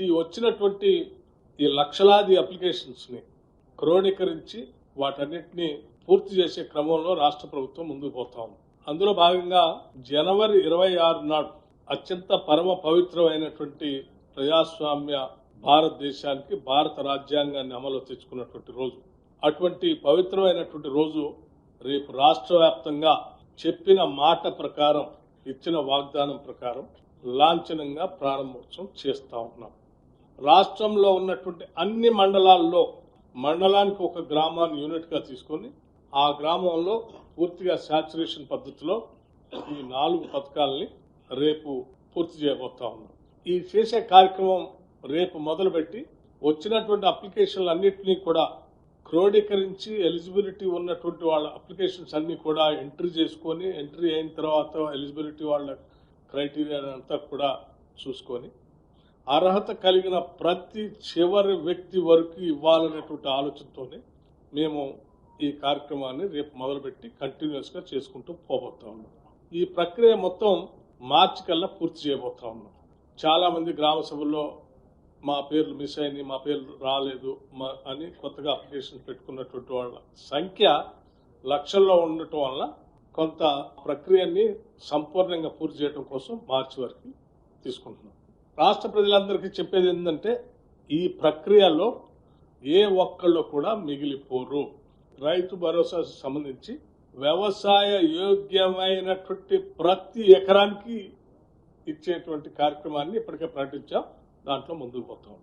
ఈ వచ్చినటువంటి ఈ లక్షలాది అప్లికేషన్స్ని క్రోడీకరించి వాటన్నిటిని పూర్తి చేసే క్రమంలో రాష్ట్ర ప్రభుత్వం ముందుకు పోతా ఉంది. అందులో భాగంగా జనవరి ఇరవై ఆరు నాడు అత్యంత పరమ పవిత్రమైనటువంటి ప్రజాస్వామ్య భారతదేశానికి భారత రాజ్యాంగాన్ని అమలు తెచ్చుకున్నటువంటి రోజు. అటువంటి పవిత్రమైనటువంటి రోజు రేపు రాష్ట్ర వ్యాప్తంగా చెప్పిన మాట ప్రకారం ఇచ్చిన వాగ్దానం ప్రకారం లాంఛనంగా ప్రారంభోత్సవం చేస్తా ఉన్నాం. రాష్ట్రంలో ఉన్నటువంటి అన్ని మండలాల్లో మండలానికి ఒక గ్రామాన్ని యూనిట్గా తీసుకొని ఆ గ్రామంలో పూర్తిగా శాచురేషన్ పద్ధతిలో ఈ నాలుగు పథకాలని రేపు పూర్తి చేయబోతా ఉన్నాం. ఈ చేసే కార్యక్రమం రేపు మొదలుపెట్టి వచ్చినటువంటి అప్లికేషన్లు అన్నింటినీ కూడా క్రోడీకరించి ఎలిజిబిలిటీ ఉన్నటువంటి వాళ్ళ అప్లికేషన్స్ అన్ని కూడా ఎంట్రీ చేసుకొని ఎంట్రీ అయిన తర్వాత ఎలిజిబిలిటీ వాళ్ళ క్రైటీరియా అంతా కూడా చూసుకొని అర్హత కలిగిన ప్రతి చివరి వ్యక్తి వరకు ఇవ్వాలనేటువంటి ఆలోచనతోనే మేము ఈ కార్యక్రమాన్ని రేపు మొదలుపెట్టి కంటిన్యూస్గా చేసుకుంటూ పోబోతా ఉన్నాం. ఈ ప్రక్రియ మొత్తం మార్చి కల్లా పూర్తి చేయబోతా ఉన్నాం. చాలామంది గ్రామ సభల్లో మా పేర్లు మిస్ అయినాయి మా పేర్లు రాలేదు మా అని కొత్తగా అప్లికేషన్ పెట్టుకున్నటువంటి వాళ్ళ సంఖ్య లక్షల్లో ఉండటం వల్ల కొంత ప్రక్రియని సంపూర్ణంగా పూర్తి చేయడం కోసం మార్చి వరకు తీసుకుంటున్నాం. రాష్ట్ర ప్రజలందరికీ చెప్పేది ఏంటంటే ఈ ప్రక్రియలో ఏ ఒక్కళ్ళు కూడా మిగిలిపోరు. రైతు భరోసా సంబంధించి వ్యవసాయ యోగ్యమైనటువంటి ప్రతి ఎకరానికి ఇచ్చేటువంటి కార్యక్రమాన్ని ఇప్పటికే ప్రకటించాం. దాంట్లో ముందుకు పోతాం